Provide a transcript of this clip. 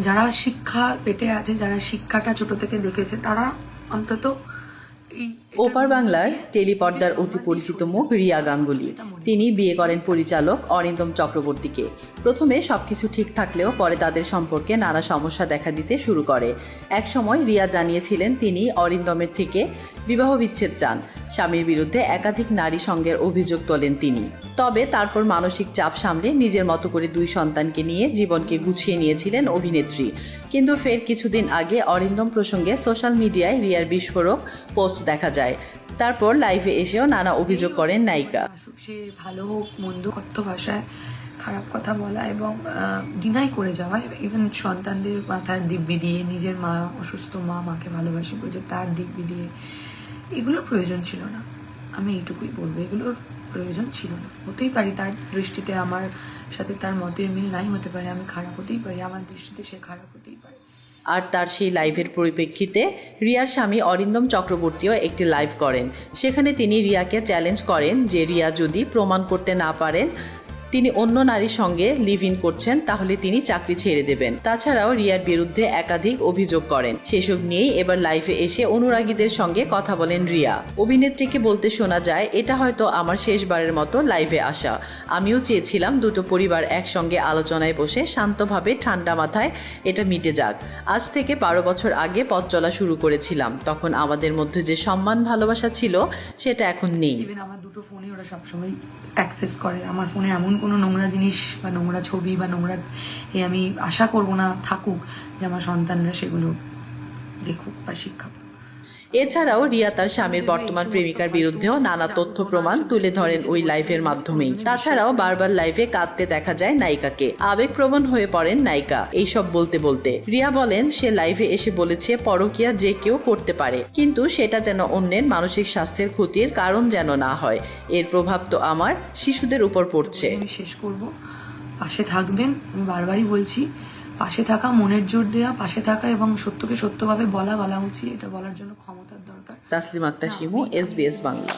যারা শিক্ষা পেটে আছে যারা শিক্ষাটা ছোট থেকে দেখেছে তারা অন্তত ওপার বাংলার টেলিপর্দার অতি পরিচিত মুখ রিয়া গাঙ্গুলি। তিনি বিয়ে করেন পরিচালক অরিন্দম চক্রবর্তীকে। প্রথমে সবকিছু ঠিক থাকলেও পরে তাদের সম্পর্কে নানা সমস্যা দেখা দিতে শুরু করে। একসময় রিয়া জানিয়েছিলেন তিনি অরিন্দমের থেকে বিবাহ বিচ্ছেদ চান। স্বামীর বিরুদ্ধে একাধিক নারী সঙ্গের অভিযোগ তোলেন তিনি। তবে তারপর মানসিক চাপ সামলে নিজের মতো করে দুই সন্তানকে নিয়ে জীবনকে গুছিয়ে নিয়েছিলেন অভিনেত্রী। কিন্তু ফের কিছুদিন আগে অরিন্দম প্রসঙ্গে সোশ্যাল মিডিয়ায় রিয়ার বিস্ফোরক পোস্ট দেখা যায়। তারপর লাইভে এসেও নানা অভিযোগ করেন নায়িকা। সে ভালো হোক, মন্দ কথ্য ভাষায় খারাপ কথা বলা এবং ডিনাই করে যাওয়া ইভেন সন্তানদের মাথার দিব্যি দিয়ে, নিজের মা, অসুস্থ মা, মাকে ভালোবাসি বলছে তার দিব্যি দিয়ে এগুলোর প্রয়োজন ছিল না। আমি এইটুকুই বলব, এগুলোর প্রয়োজন ছিল না। হতেই পারি তার দৃষ্টিতে আমার সাথে তার মতের মিল নাই, হতে পারে আমি খারাপ হতেই পারি, আমার দৃষ্টিতে সে খারাপ হতেই পারে। আর তার সেই লাইভের পরিপ্রেক্ষিতে রিয়ার স্বামী অরিন্দম চক্রবর্তীও একটি লাইভ করেন। সেখানে তিনি রিয়াকে চ্যালেঞ্জ করেন যে রিয়া যদি প্রমাণ করতে না পারেন তিনি অন্য নারীর সঙ্গে লিভ ইন করছেন, তাহলে তিনি চাকরি ছেড়ে দেবেন। তাছাড়াও রিয়ার বিরুদ্ধে একাধিক অভিযোগ করেন। সেসব নিয়েই এবার লাইভে এসে অনুরাগীদের সঙ্গে কথা বলেন রিয়া। অভিনেত্রীকে বলতে শোনা যায়, এটা হয়তো আমার শেষবারের মতো লাইভে আসা। আমিও চেয়েছিলাম দুটো পরিবার একসঙ্গে আলোচনায় বসে শান্তভাবে ঠান্ডা মাথায় এটা মিটে যাক। আজ থেকে বারো বছর আগে পথ চলা শুরু করেছিলাম। তখন আমাদের মধ্যে যে সম্মান ভালোবাসা ছিল, সেটা এখন নেই। আমার দুটো ফোনে ওরা সবসময় অ্যাক্সেস করে। আমার ফোনে এমন কোনো নোংরা জিনিস বা নোংরা ছবি বা নোংরা এ আমি আশা করব না থাকুক যে আমার সন্তানরা সেগুলো দেখুক বা শিক্ষা। এছাড়াও রিয়া তার স্বামীর বর্তমান প্রেমিকার বিরুদ্ধেও নানা তথ্য প্রমাণ তুলে ধরেন ওই লাইভের মাধ্যমেই। তাছাড়াও বারবার লাইভে কাঁদতে দেখা যায় নায়িকাকে। আবেগপ্রবণ হয়ে পড়েন নায়িকা। এইসব বলতে বলতে। রিয়া বলেন সে লাইভে এসে বলেছে পরকিয়া যে কেউ করতে পারে। কিন্তু সেটা যেন অন্যের মানসিক স্বাস্থ্যের ক্ষতির কারণ যেন না হয়। এর প্রভাব তো আমার শিশুদের উপর পড়ছে। আমি শেষ করব। পাশে থাকবেন। আমি বারবারই বলছি পাশে থাকা মনের জোর দেওয়া পাশে থাকা এবং সত্যকে সত্যভাবে বলা গলা উচিত এটা বলার জন্য ক্ষমতার দরকার। তাসলিম আক্তার শিমু এসবিএস বাংলা।